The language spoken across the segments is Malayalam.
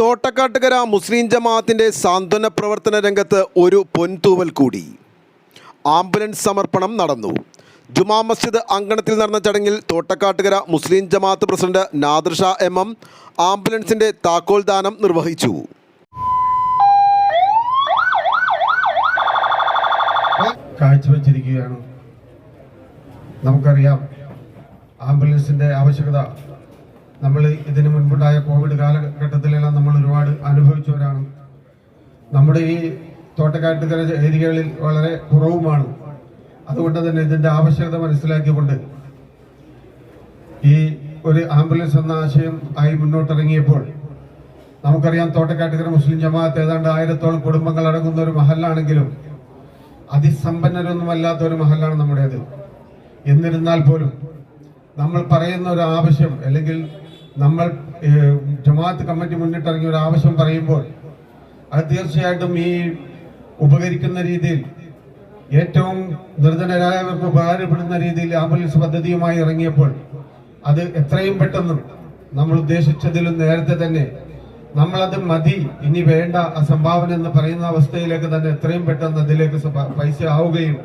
തോട്ടക്കാട്ടുകര മുസ്ലിം ജമാഅത്തിന്റെ സാന്ത്വന പ്രവർത്തന രംഗത്ത് ഒരു പൊൻതൂവൽ കൂടി. ആംബുലൻസ് സമർപ്പണം നടന്നു. ജുമാ മസ്ജിദ് അങ്കണത്തിൽ നടന്ന ചടങ്ങിൽ തോട്ടക്കാട്ടുകര മുസ്ലിം ജമാഅത്ത് പ്രസിഡന്റ് നാദർഷ എം എം ആംബുലൻസിന്റെ താക്കോൽ ദാനം നിർവഹിച്ചു. കാഴ്ചവെച്ചിരിക്കുകയാണ്. നമുക്കറിയാം ആംബുലൻസിന്റെ ആവശ്യകത നമ്മൾ ഇതിന് മുൻപുണ്ടായ കോവിഡ് കാലഘട്ടത്തിലെല്ലാം നമ്മൾ ഒരുപാട് അനുഭവിച്ചവരാണ്. നമ്മുടെ ഈ തോട്ടക്കാട്ടുകര ഏരിയകളിൽ വളരെ കുറവുമാണ്. അതുകൊണ്ട് തന്നെ ഇതിന്റെ ആവശ്യകത മനസ്സിലാക്കിക്കൊണ്ട് ഈ ഒരു ആംബുലൻസ് എന്ന ആശയം ആയി മുന്നോട്ടിറങ്ങിയപ്പോൾ നമുക്കറിയാം തോട്ടക്കാട്ടുകര മുസ്ലിം ജമാഅത്ത് ഏതാണ്ട് ആയിരത്തോളം കുടുംബങ്ങൾ അടങ്ങുന്ന ഒരു മഹലാണെങ്കിലും അതിസമ്പന്നരൊന്നുമല്ലാത്ത ഒരു മഹലാണ് നമ്മുടേത്. എന്നിരുന്നാൽ പോലും നമ്മൾ പറയുന്ന ഒരു ആവശ്യം അല്ലെങ്കിൽ നമ്മൾ ജമാഅത്ത് കമ്മിറ്റി മുന്നിട്ടിറങ്ങിയ ഒരു ആവശ്യം പറയുമ്പോൾ അത് തീർച്ചയായിട്ടും ഈ ഉപകരിക്കുന്ന രീതിയിൽ ഏറ്റവും നിർധനരായവർക്ക് ഉപകാരപ്പെടുന്ന രീതിയിൽ ആംബുലൻസ് പദ്ധതിയുമായി ഇറങ്ങിയപ്പോൾ അത് എത്രയും പെട്ടെന്ന് നമ്മൾ ഉദ്ദേശിച്ചതിലും നേരത്തെ തന്നെ നമ്മളത് മതി ഇനി വേണ്ട ആ സംഭാവന എന്ന് പറയുന്ന അവസ്ഥയിലേക്ക് തന്നെ എത്രയും പെട്ടെന്ന് അതിലേക്ക് പൈസ ആവുകയും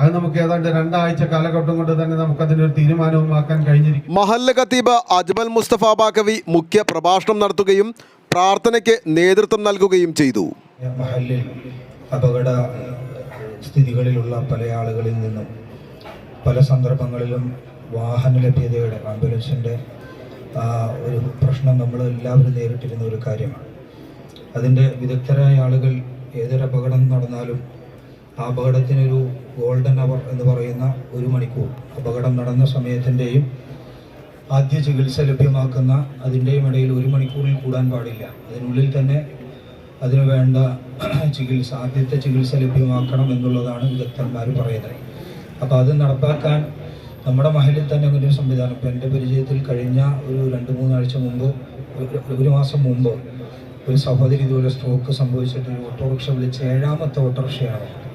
അത് നമുക്ക് ഏതാണ്ട് രണ്ടാഴ്ച കാലഘട്ടം കൊണ്ട് തന്നെ തീരുമാനവും ആക്കാൻ കഴിഞ്ഞിരിക്കും. മഹല്ല ഖത്തീബ് അജ്മൽ മുസ്തഫ ബാക്കവി മുഖ്യ പ്രഭാഷണം നടത്തുകയും പ്രാർത്ഥനയ്ക്ക് നേതൃത്വം നൽകുകയും ചെയ്തു. മഹല്ലിൽ അപകട സ്ഥിതികളിലുള്ള പല ആളുകളിൽ നിന്നും പല സന്ദർഭങ്ങളിലും വാഹന ലഭ്യതയുടെ ആംബുലൻസിന്റെ ഒരു പ്രശ്നം നമ്മൾ എല്ലാവരും നേരിട്ടിരുന്ന ഒരു കാര്യമാണ്. അതിന്റെ വിദഗ്ധരായ ആളുകൾ ഏതൊരു അപകടം നടന്നാലും ആ അപകടത്തിനൊരു ഗോൾഡൻ അവർ എന്ന് പറയുന്ന ഒരു മണിക്കൂർ. അപകടം നടന്ന സമയത്തിന്റെയും ആദ്യ ചികിത്സ ലഭ്യമാക്കുന്ന അതിന്റെയും ഇടയിൽ ഒരു മണിക്കൂറിൽ കൂടാൻ പാടില്ല. അതിനുള്ളിൽ തന്നെ അതിനു വേണ്ട ചികിത്സ ആദ്യത്തെ ചികിത്സ ലഭ്യമാക്കണം എന്നുള്ളതാണ് വിദഗ്ധന്മാർ പറയുന്നത്. അപ്പോൾ അത് നടപ്പാക്കാൻ നമ്മുടെ മഹലിൽ തന്നെ ഒരു സംവിധാനം. ഇപ്പോൾ എന്റെ പരിചയത്തിൽ കഴിഞ്ഞ ഒരു രണ്ട് മൂന്നാഴ്ച മുമ്പ് ഒരു- മാസം മുമ്പ് ഒരു സഹോദരി ഇതുപോലെ സ്ട്രോക്ക് സംഭവിച്ചിട്ട് ഒരു ഓട്ടോറിക്ഷ വിളിച്ച് ഏഴാമത്തെ ഓട്ടോറിക്ഷയാണ്.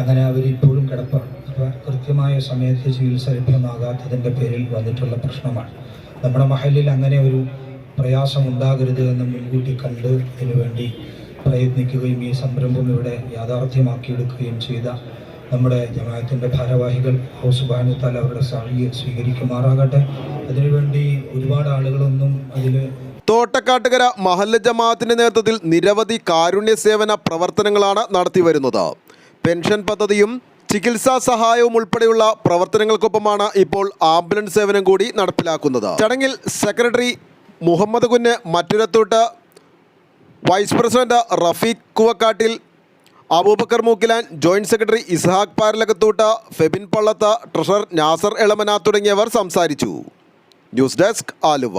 അങ്ങനെ അവരിപ്പോഴും കിടപ്പാണ്. അപ്പോൾ കൃത്യമായ സമയത്ത് ചികിത്സ ലഭ്യമാകാത്തതിന്റെ പേരിൽ വന്നിട്ടുള്ള പ്രശ്നമാണ്. നമ്മുടെ മഹലിൽ അങ്ങനെ ഒരു പ്രയാസം ഉണ്ടാകരുത് എന്ന് മുൻകൂട്ടി കണ്ട് അതിനുവേണ്ടി പ്രയത്നിക്കുകയും ഈ സംരംഭം ഇവിടെ യാഥാർത്ഥ്യമാക്കിയെടുക്കുകയും ചെയ്ത നമ്മുടെ ജമാഅത്തിന്റെ ഭാരവാഹികൾ ഹൗസ് ഭാനത്താൽ അവരുടെ സാഹിയെ സ്വീകരിക്കുമാറാകട്ടെ. അതിനുവേണ്ടി ഒരുപാട് ആളുകളൊന്നും അതിൽ തോട്ടക്കാട്ടുകര മഹല്ല ജമാഅത്തിന്റെ നേതൃത്വത്തിൽ നിരവധി കാരുണ്യ സേവന പ്രവർത്തനങ്ങളാണ് നടത്തിവരുന്നത്. പെൻഷൻ പദ്ധതിയും ചികിത്സാ സഹായവും ഉൾപ്പെടെയുള്ള പ്രവർത്തനങ്ങൾക്കൊപ്പമാണ് ഇപ്പോൾ ആംബുലൻസ് സേവനം കൂടി നടപ്പിലാക്കുന്നത്. ചടങ്ങിൽ secretary Muhammad Kunju Mattorathottu vice president Rafeeq കുവക്കാട്ടിൽ Aboobacker Mookkilan joint secretary Ishaq Paralakathoottu Febin Pallath treasurer Nasar Elamana തുടങ്ങിയവർ സംസാരിച്ചു. News desk Aluva.